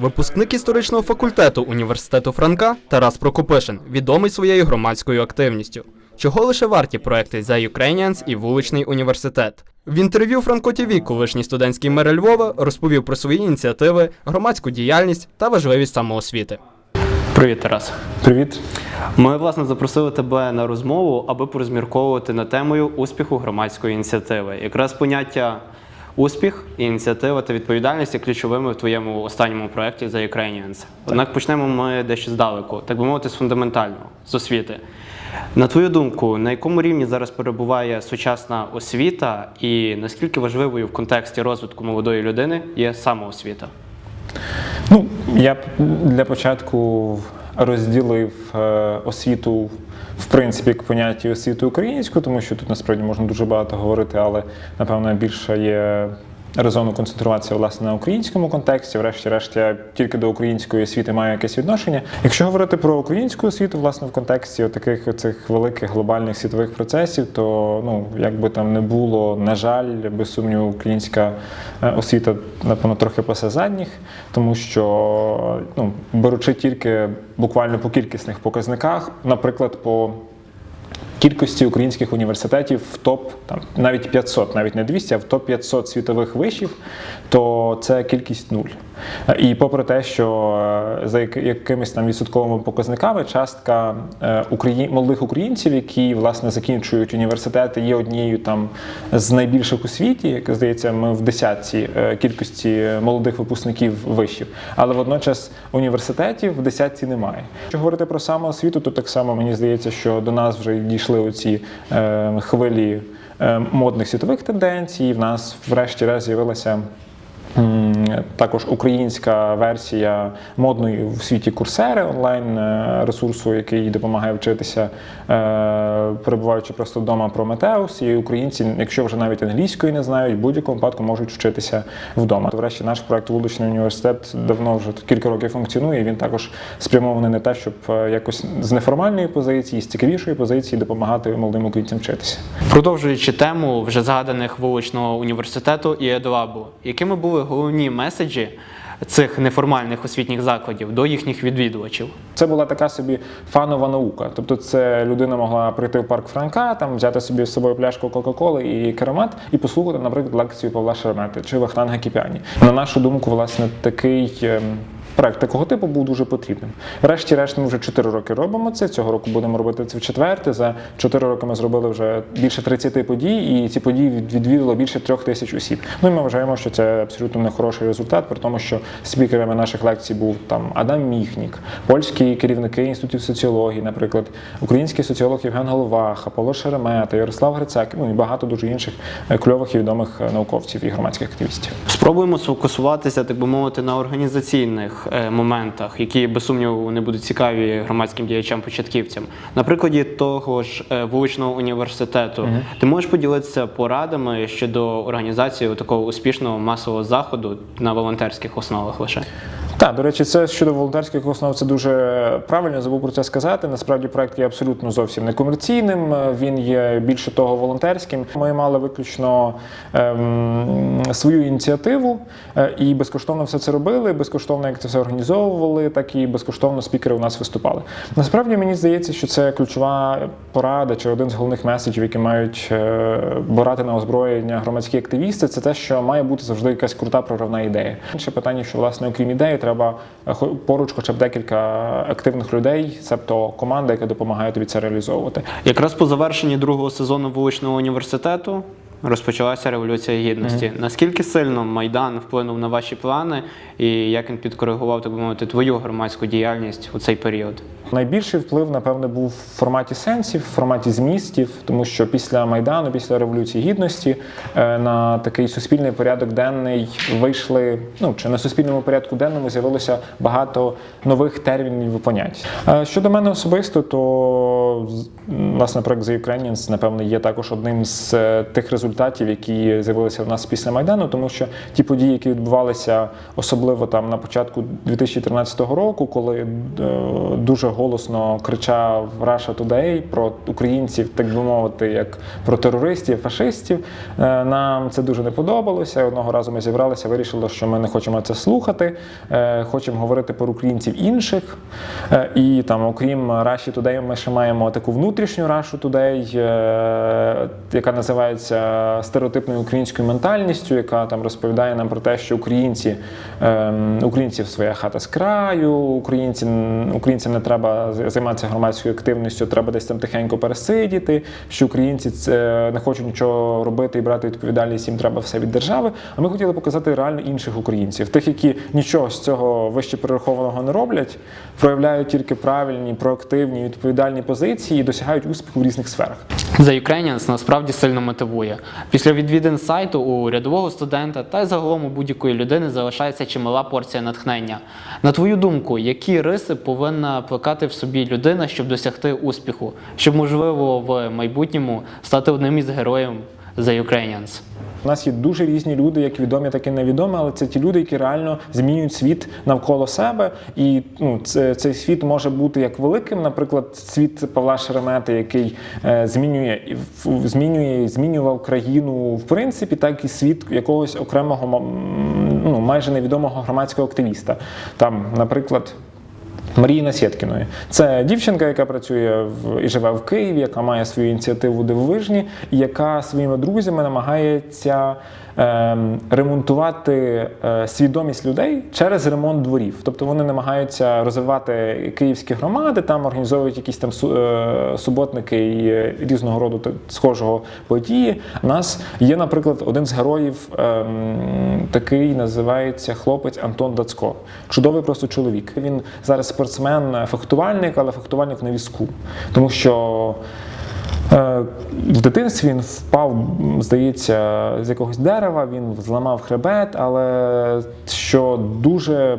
Випускник історичного факультету університету Франка Тарас Прокопишин, відомий своєю громадською активністю. Чого лише варті проекти The Ukrainians і вуличний університет. В інтерв'ю Франко ТВ колишній студентський мер Львова розповів про свої ініціативи, громадську діяльність та важливість самоосвіти. Привіт, Тарас. Привіт. Ми власне запросили тебе на розмову, аби порозмірковувати над темою успіху громадської ініціативи. Якраз поняття успіх, ініціатива та відповідальність є ключовими в твоєму останньому проєкті The Ukrainians. Однак почнемо ми дещо здалеку, так би мовити, з фундаментального, з освіти. На твою думку, на якому рівні зараз перебуває сучасна освіта, і наскільки важливою в контексті розвитку молодої людини є самоосвіта? Ну, я для початку розділив е, освіту в принципі к поняття освіту українську, тому що тут насправді можна дуже багато говорити, але напевно більше є резону концентруватися власне на українському контексті. Врешті-решт, я тільки до української освіти маю якесь відношення. Якщо говорити про українську освіту, власне, в контексті таких цих великих глобальних світових процесів, то ну як би там не було, на жаль, без сумніву, українська е, освіта напевно трохи пасе задніх, тому що ну беручи тільки буквально по кількісних показниках, наприклад, по кількості українських університетів в топ там навіть 500, навіть не 200, а в топ 500 світових вишів, то це кількість нуль. І попри те, що е, за якимись там відсотковими показниками частка е, молодих українців, які власне закінчують університети, є однією там з найбільших у світі, як здається, ми в десятці е, кількості молодих випускників вишів, але водночас університетів в десятці немає. Якщо говорити про самоосвіту, то так само мені здається, що до нас вже дійшли оці хвилі модних світових тенденцій. В нас, врешті-решт, з'явилася. Також українська версія модної в світі курсери онлайн е, який допомагає вчитися, е, перебуваючи просто вдома Прометеус. І українці, якщо вже навіть англійської не знають, в будь-якому випадку можуть вчитися вдома. Врешті наш проект Вуличний університет давно вже кілька років функціонує. Він також спрямований на те, щоб е, якось з неформальної позиції, з цікавішої позиції допомагати молодим українцям вчитися. Продовжуючи тему вже згаданих вуличного університету і Едлабу, якими були головні меседжі цих неформальних освітніх закладів до їхніх відвідувачів? Це була така собі фанова наука. Тобто, це людина могла прийти в парк Франка, там взяти собі з собою пляшку Кока-Коли і керамат і послухати, наприклад, лекцію Павла Шеремети чи Вахтанга Кіпяні. На нашу думку, власне, такий. Проект такого типу був дуже потрібним. Врешті-решт, ми вже 4 роки робимо це. Цього року будемо робити це в четверте. За 4 роки ми зробили вже більше 30 подій, і ці події від- відвідало більше трьох тисяч осіб. Ну і ми вважаємо, що це абсолютно не хороший результат, при тому, що спікерами наших лекцій був там Адам Міхнік, польські керівники інститутів соціології, наприклад, український соціолог Євген Головаха, Павло Шеремета, Ярослав Грицак, ну і багато дуже інших е, кльових і відомих е, науковців і громадських активістів. Спробуємо сфокусуватися, так би мовити, на організаційних моментах, які без сумніву не будуть цікаві громадським діячам-початківцям. На прикладі того ж е, вуличного університету, ти можеш поділитися порадами щодо організації такого успішного масового заходу на волонтерських основах лише? Так, до речі, це щодо волонтерських основ, це дуже правильно забув про це сказати. Насправді проект є абсолютно зовсім не комерційним. е, Він є більше того волонтерським. Ми мали виключно ем, свою ініціативу е, і безкоштовно все це робили. Безкоштовно як це все організовували, так і безкоштовно спікери у нас виступали. Насправді мені здається, що це ключова порада чи один з головних меседжів, які мають е, брати на озброєння громадські активісти. Це те, що має бути завжди якась крута проривна ідея. Інше питання, що власне, окрім ідеї, треба е, хо- поруч, хоча б декілька активних людей, тобто команда, яка допомагає тобі це реалізовувати. Якраз по завершенні другого сезону вуличного університету розпочалася революція гідності. Наскільки сильно Майдан вплинув на ваші плани, і як він підкоригував, так би мовити, твою громадську діяльність у цей період? Найбільший вплив, напевне, був в форматі сенсів, в форматі змістів, тому що після Майдану, після Революції Гідності е, на такий суспільний порядок денний вийшли, ну чи на суспільному порядку денному з'явилося багато нових термінів і понять. Е, Щодо мене особисто, то власне проект The Ukrainians, напевне, є також одним з е, тих результатів. Результатів, які з'явилися в нас після майдану, тому що ті події, які відбувалися особливо там на початку 2013 року, коли е, дуже голосно кричав Russia Today про українців, так би мовити, як про терористів, фашистів, е, нам це дуже не подобалося. Одного разу ми зібралися, вирішили, що ми не хочемо це слухати, е, хочемо говорити про українців інших. І там, окрім Russia Today, ми ще маємо таку внутрішню Russia Today, яка називається стереотипною українською ментальністю, яка там розповідає нам про те, що українці ем, українців своя хата з краю, українці, українцям не треба займатися громадською активністю, треба десь там тихенько пересидіти, що українці це не хочуть нічого робити і брати відповідальність, їм треба все від держави. А ми хотіли показати реально інших українців, тих, які нічого з цього вище перерахованого не роблять, проявляють тільки правильні, проактивні, відповідальні позиції і досягають успіху в різних сферах. The Ukrainians насправді сильно мотивує. Після відвідин сайту у рядового студента та й загалом у будь-якої людини залишається чимала порція натхнення. На твою думку, які риси повинна плекати в собі людина, щоб досягти успіху, щоб можливо в майбутньому стати одним із героїв The Ukrainians? У нас є дуже різні люди, як відомі, так і невідомі, але це ті люди, які реально змінюють світ навколо себе. І ну, це, цей світ може бути як великим, наприклад, світ Павла Шеремета, який е, змінює змінює, змінював країну в принципі, так і світ якогось окремого ну, майже невідомого громадського активіста. Там, наприклад. Марії Насєткіної. Це дівчинка, яка працює в і живе в Києві, яка має свою ініціативу дивовижні, яка своїми друзями намагається ремонтувати е, свідомість людей через ремонт дворів. Тобто вони намагаються розвивати київські громади, там організовують якісь там е, суботники і е, різного роду схожого події. У нас є, наприклад, один з героїв, ем, такий називається хлопець Антон Дацько. Чудовий просто чоловік. Він зараз спортсмен, фехтувальник, але фехтувальник на візку. Тому що В дитинстві він впав, здається, з якогось дерева, він зламав хребет, але що дуже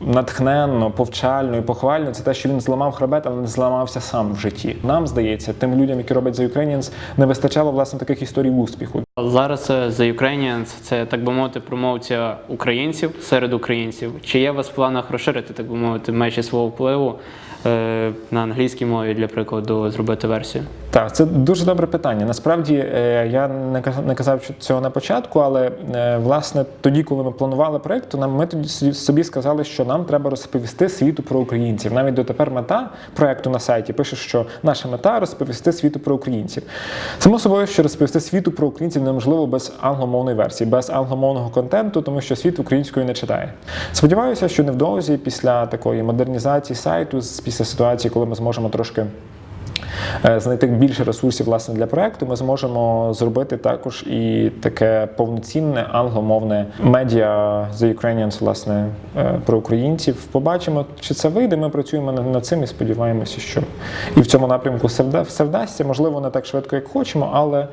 натхненно, повчально і похвально, це те, що він зламав хребет, але не зламався сам в житті. Нам здається, тим людям, які роблять The Ukrainians, не вистачало власне таких історій успіху. Зараз е, The Ukrainians – це так би мовити промовція українців серед українців. Чи є у вас в планах розширити, так би мовити, межі свого впливу е, на англійській мові, для прикладу, зробити версію? Так, це дуже добре питання. Насправді е, я не казав цього на початку, але е, власне тоді, коли ми планували проект, то нам ми тоді собі сказали, що нам треба розповісти світу про українців. Навіть дотепер мета проекту на сайті пише, що наша мета розповісти світу про українців. Само собою, що розповісти світу про українців неможливо без англомовної версії, без англомовного контенту, тому що світ українською не читає. Сподіваюся, що невдовзі після такої модернізації сайту, після ситуації, коли ми зможемо трошки е, знайти більше ресурсів власне для проекту, ми зможемо зробити також і таке повноцінне англомовне медіа The Ukrainians, власне, е, про українців. Побачимо, чи це вийде. Ми працюємо над цим і сподіваємося, що і в цьому напрямку все вдасться. Можливо, не так швидко, як хочемо, але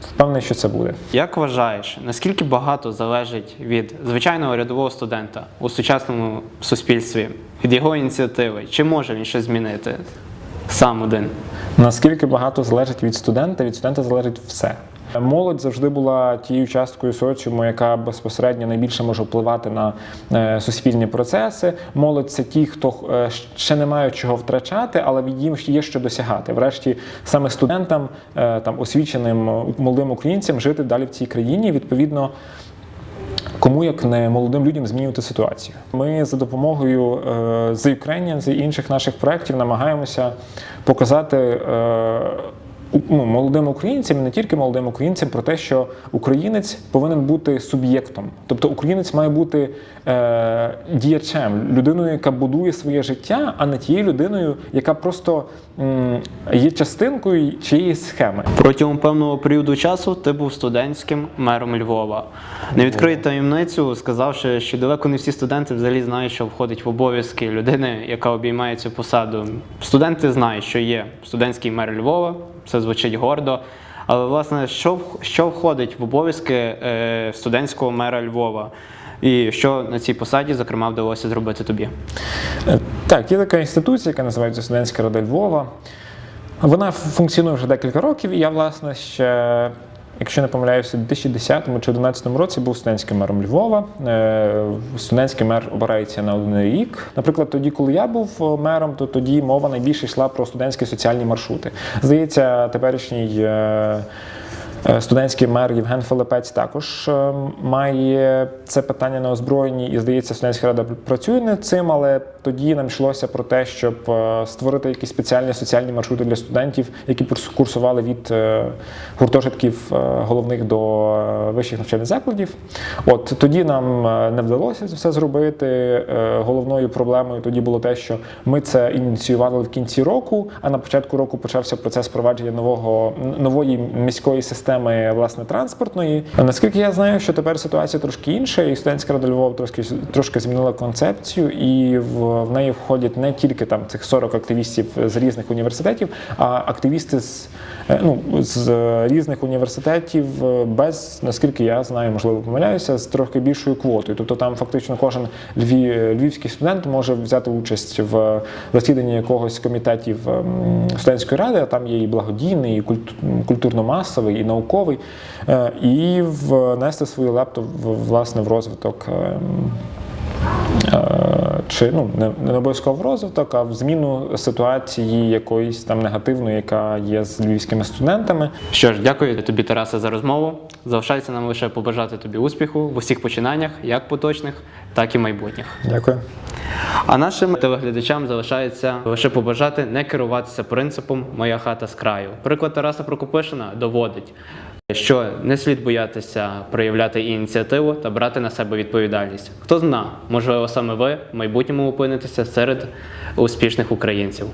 впевнений, що це буде. Як вважаєш, наскільки багато залежить від звичайного рядового студента у сучасному суспільстві, від його ініціативи? Чи може він щось змінити сам один? Наскільки багато залежить від студента, від студента залежить все. Молодь завжди була тією часткою соціуму, яка безпосередньо найбільше може впливати на е, суспільні процеси. Молодь це ті, хто е, ще не мають чого втрачати, але їм ще є що досягати. Врешті саме студентам, е, там освіченим молодим українцям жити далі в цій країні. Відповідно, Кому як не молодим людям змінювати ситуацію? Ми за допомогою The Ukrainians і інших наших проєктів намагаємося показати ну, молодим українцям, і не тільки молодим українцям, про те, що українець повинен бути суб'єктом. Тобто українець має бути е, діячем, людиною, яка будує своє життя, а не тією людиною, яка просто м, є частинкою чиєїсь схеми. Протягом певного періоду часу ти був студентським мером Львова. Не відкрий таємницю, сказавши, що далеко не всі студенти взагалі знають, що входить в обов'язки людини, яка обіймає цю посаду. Студенти знають, що є студентський мер Львова, це звучить гордо. Але власне, що, що входить в обов'язки е, студентського мера Львова? І що на цій посаді, зокрема, вдалося зробити тобі? Е, Так, є така інституція, яка називається Студентська рада Львова. Вона функціонує вже декілька років, і я, власне, ще, якщо не помиляюся, у 2010 чи 2011 році був студентським мером Львова. Е, Студентський мер обирається на один рік. Наприклад, тоді, коли я був е, мером, то тоді мова найбільше йшла про студентські соціальні маршрути. Здається, теперішній. Е, Студентський мер Євген Филипець також е, має це питання на озброєнні, і здається, студентська рада працює над цим, але тоді нам йшлося про те, щоб е, створити якісь спеціальні соціальні маршрути для студентів, які курс- курсували від гуртожитків головних до вищих навчальних закладів. От тоді нам не вдалося це все зробити. Головною проблемою тоді було те, що ми це ініціювали в кінці року, а на початку року почався процес впровадження нового нової міської системи власне транспортної. Наскільки я знаю, що тепер ситуація трошки інша, і студентська рада Львова трошки трошки змінила концепцію, і в, в неї входять не тільки там цих 40 активістів з різних університетів, а активісти з е, ну з різних університетів е, без наскільки я знаю, можливо помиляюся, з трохи більшою квотою. Тобто там фактично кожен львів, львівський студент може взяти участь в засіданні якогось комітетів ем, студентської ради, а там є і благодійний, і культурно-масовий, і науковий, е, і внести свою лепту власне в розвиток. Чи ну не, не обов'язково в розвиток, а в зміну ситуації якоїсь там негативної, яка є з львівськими студентами. Що ж, дякую тобі, Тарасе, за розмову. Залишається нам лише побажати тобі успіху в усіх починаннях, як поточних, так і майбутніх. Дякую. А нашим телеглядачам залишається лише побажати не керуватися принципом Моя хата з краю. Приклад Тараса Прокопишина доводить, що не слід боятися проявляти ініціативу та брати на себе відповідальність. Хто зна, можливо, саме ви в майбутньому опинитеся серед успішних українців.